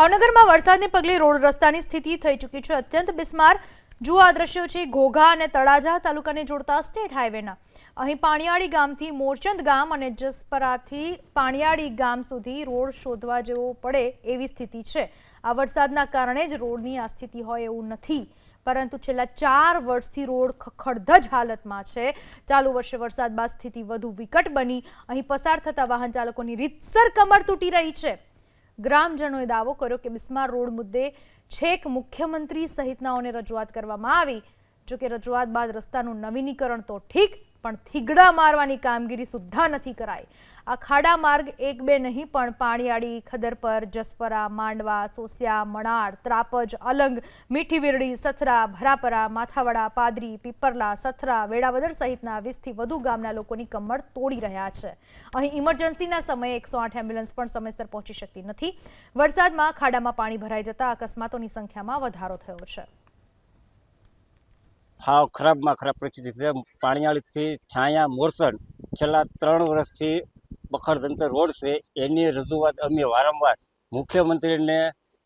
ભાવનગરમાં વરસાદને પગલે રોડ રસ્તાની સ્થિતિ થઈ ચૂકી છે. અત્યંત બિસ્માર જુઓ આ દ્રશ્યો છે. ઘોઘા અને તળાજા તાલુકાને જોડતા સ્ટેટ હાઈવેના. અહીં પાણીયાળી ગામથી મોરચંદ ગામ અને જસપરાથી પાણીયાળી ગામ સુધી રોડ શોધવા જેવો પડે એવી સ્થિતિ છે. આ વરસાદના કારણે જ રોડની આ સ્થિતિ હોય એવું નથી. પરંતુ છેલ્લા ચાર વર્ષથી રોડ ખખડધજ હાલતમાં છે. ચાલુ વર્ષે વરસાદ બાદ સ્થિતિ વધુ વિકટ બની. અહીં પસાર થતા વાહન ચાલકોની રીતસર કમર તૂટી રહી છે. ગ્રામજનોએ દાવો કર્યો કે બિસ્માર રોડ મુદ્દે છેક મુખ્યમંત્રી સહિતનાઓને રજૂઆત કરવામાં આવી. જોકે રજૂઆત બાદ રસ્તાનું નવીનીકરણ તો ઠીક પણ થીગડા મારવાની કામગીરી સુદ્ધા નથી કરાઈ. આ ખાડા માર્ગ એક બે નહીં, પણ પાણીયાળી, ખદરપર, જસપરા, માંડવા, સોસિયા મણાર ત્રાપજ, અલંગ મીઠી વીરડી સથરા, ભરાપરા, માથાવાડા, પાદરી, પીપરલા, સથરા, વેળાવદર સહિતના વીસથી વધુ ગામના લોકોની કમર તોડી રહ્યા છે. અહીં ઇમરજન્સીના સમયે એકસો આઠ એમ્બ્યુલન્સ પણ સમયસર પહોંચી શકતી નથી. વરસાદમાં ખાડામાં પાણી ભરાઈ જતા અકસ્માતોની સંખ્યામાં વધારો થયો છે. હાવ ખરાબમાં ખરાબ પરિસ્થિતિ છે. પાણીયાળીથી છાયા મોરસણ છેલ્લા ત્રણ વર્ષથી બખડધંતર રોડ છે. એની રજૂઆત અમે વારંવાર મુખ્યમંત્રીને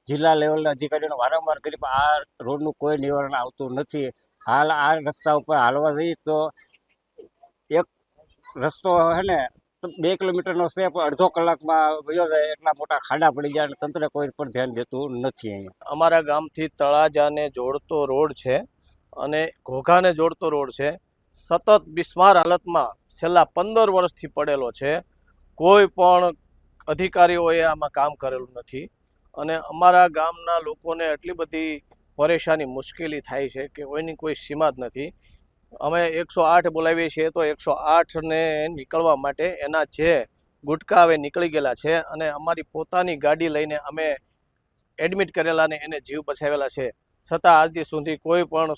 જિલ્લા લેવલના અધિકારીઓને વારંવાર કરી, પણ આ રોડનું કોઈ નિવારણ આવતું નથી. હાલ આ રસ્તા ઉપર હાલવા જઈએ તો એક રસ્તો હે ને બે કિલોમીટરનો છે, પણ અડધો કલાકમાં વયો જાય એટલા મોટા ખાડા પડી જાય અને તંત્ર કોઈ પણ ધ્યાન દેતું નથી અહીંયા. અમારા ગામથી તળાજાને જોડતો રોડ છે. અને ઘોઘાને જોડતો રોડ છે. સતત બિસ્માર હાલતમાં છેલ્લા પંદર વર્ષથી પડેલો છે. કોઈ પણ અધિકારીઓએ આમાં કામ કરેલું નથી. અને અમારા ગામના લોકોને એટલી બધી પરેશાની મુશ્કેલી થાય છે કે કોઈની કોઈ સીમા જ નથી. અમે એકસો આઠ બોલાવીએ છીએ તો એકસો આઠને નીકળવા માટે એના જે ગુટકા હવે નીકળી ગયેલા છે અને અમારી પોતાની ગાડી લઈને અમે એડમિટ કરેલા ને એને જીવ બચાવેલા છે. છતાં આજથી સુધી કોઈ પણ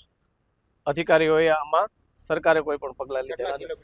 અધિકારીઓએ આમાં સરકારે કોઈ પણ પગલાં નથી.